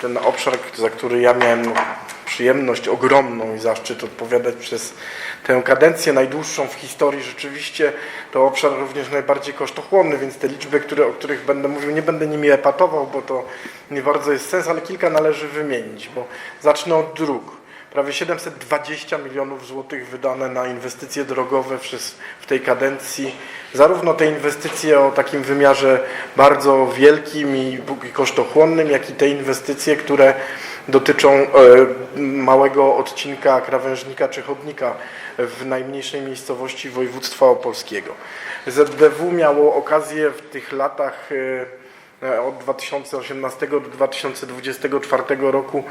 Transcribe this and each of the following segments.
ten obszar, za który ja miałem no, przyjemność ogromną i zaszczyt odpowiadać przez tę kadencję najdłuższą w historii, rzeczywiście to obszar również najbardziej kosztochłonny, więc te liczby, które, o których będę mówił, nie będę nimi epatował, bo to nie bardzo jest sens, ale kilka należy wymienić, bo zacznę od dróg. Prawie 720 milionów złotych wydane na inwestycje drogowe w tej kadencji. Zarówno te inwestycje o takim wymiarze bardzo wielkim i i kosztochłonnym, jak i te inwestycje, które dotyczą e, małego odcinka krawężnika czy chodnika w najmniejszej miejscowości województwa opolskiego. ZDW miało okazję w tych latach e, e, od 2018 do 2024 roku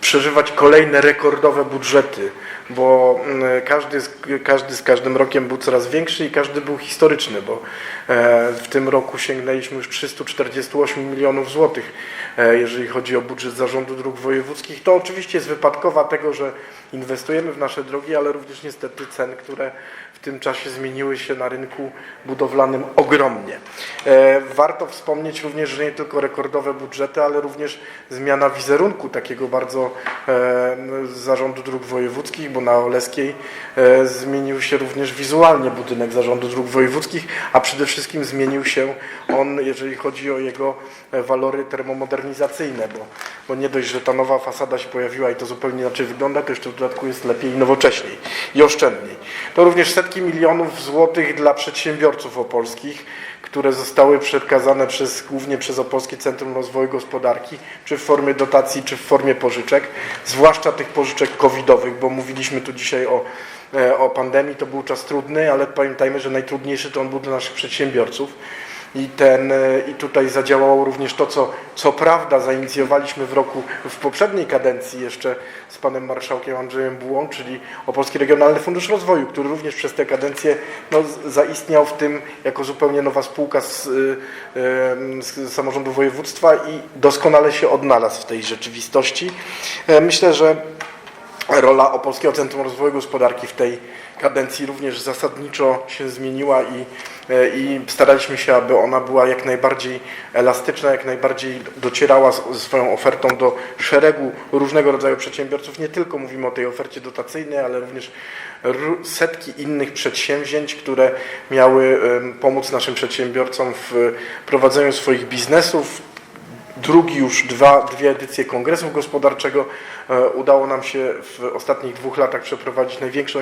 przeżywać kolejne rekordowe budżety, bo mm, każdy z, każdy z każdym rokiem był coraz większy i każdy był historyczny, bo e, w tym roku sięgnęliśmy już 348 milionów złotych, e, jeżeli chodzi o budżet Zarządu Dróg Wojewódzkich. To oczywiście jest wypadkowa tego, że inwestujemy w nasze drogi, ale również niestety cen, które w tym czasie zmieniły się na rynku budowlanym ogromnie. E, Warto wspomnieć również, że nie tylko rekordowe budżety, ale również zmiana wizerunku takiego bardzo e, Zarządu Dróg Wojewódzkich, bo na Oleskiej e, zmienił się również wizualnie budynek Zarządu Dróg Wojewódzkich, a przede wszystkim zmienił się on, jeżeli chodzi o jego e, walory termomodernizacyjne, bo, bo nie dość, że ta nowa fasada się pojawiła i to zupełnie inaczej wygląda, to jeszcze w dodatku jest lepiej i nowocześniej i oszczędniej. To również setki milionów złotych dla przedsiębiorców opolskich, które zostały przekazane przez, głównie przez Opolskie Centrum Rozwoju Gospodarki, czy w formie dotacji, czy w formie pożyczek, zwłaszcza tych pożyczek covidowych, bo mówiliśmy tu dzisiaj o, e, o pandemii, to był czas trudny, ale pamiętajmy, że najtrudniejszy to on był dla naszych przedsiębiorców. I, ten, e, I tutaj zadziałało również to, co, co prawda zainicjowaliśmy w roku, w poprzedniej kadencji jeszcze z panem marszałkiem Andrzejem Bułą, czyli Opolski Regionalny Fundusz Rozwoju, który również przez tę kadencję no, zaistniał w tym jako zupełnie nowa spółka z, y, z samorządu województwa i doskonale się odnalazł w tej rzeczywistości. E, Myślę, że rola Opolskiego Centrum Rozwoju Gospodarki w tej kadencji również zasadniczo się zmieniła i, e, i staraliśmy się, aby ona była jak najbardziej elastyczna, jak najbardziej docierała ze swoją ofertą do szeregu różnego rodzaju przedsiębiorców. Nie tylko mówimy o tej ofercie dotacyjnej, ale również setki innych przedsięwzięć, które miały pomóc naszym przedsiębiorcom w prowadzeniu swoich biznesów, drugi już dwa, dwie edycje Kongresu Gospodarczego. E, Udało nam się w ostatnich dwóch latach przeprowadzić największą,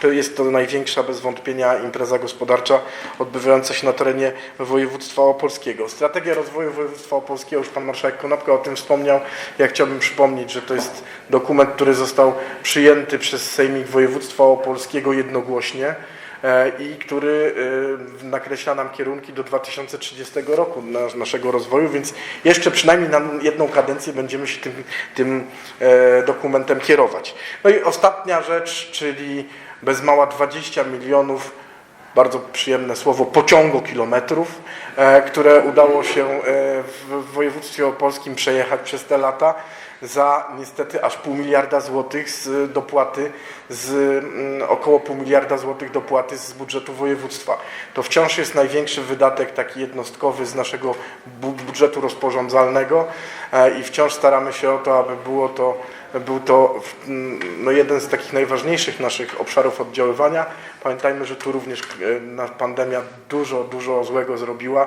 to jest to największa bez wątpienia impreza gospodarcza odbywająca się na terenie województwa opolskiego. Strategia rozwoju województwa opolskiego, już pan marszałek Konopka o tym wspomniał. Ja chciałbym przypomnieć, że to jest dokument, który został przyjęty przez Sejmik Województwa Opolskiego jednogłośnie i który e, nakreśla nam kierunki do 2030 roku na, naszego rozwoju, więc jeszcze przynajmniej na jedną kadencję będziemy się tym, tym e, dokumentem kierować. No i ostatnia rzecz, czyli bez mała 20 milionów bardzo przyjemne słowo, pociągokilometrów, e, które udało się e, w województwie opolskim przejechać przez te lata za niestety aż pół miliarda złotych z dopłaty, z mm, około pół miliarda złotych dopłaty z budżetu województwa. To wciąż jest największy wydatek taki jednostkowy z naszego bu- budżetu rozporządzalnego e, i wciąż staramy się o to, aby było to był to mm, no, jeden z takich najważniejszych naszych obszarów oddziaływania. Pamiętajmy, że tu również e, pandemia dużo, dużo złego zrobiła.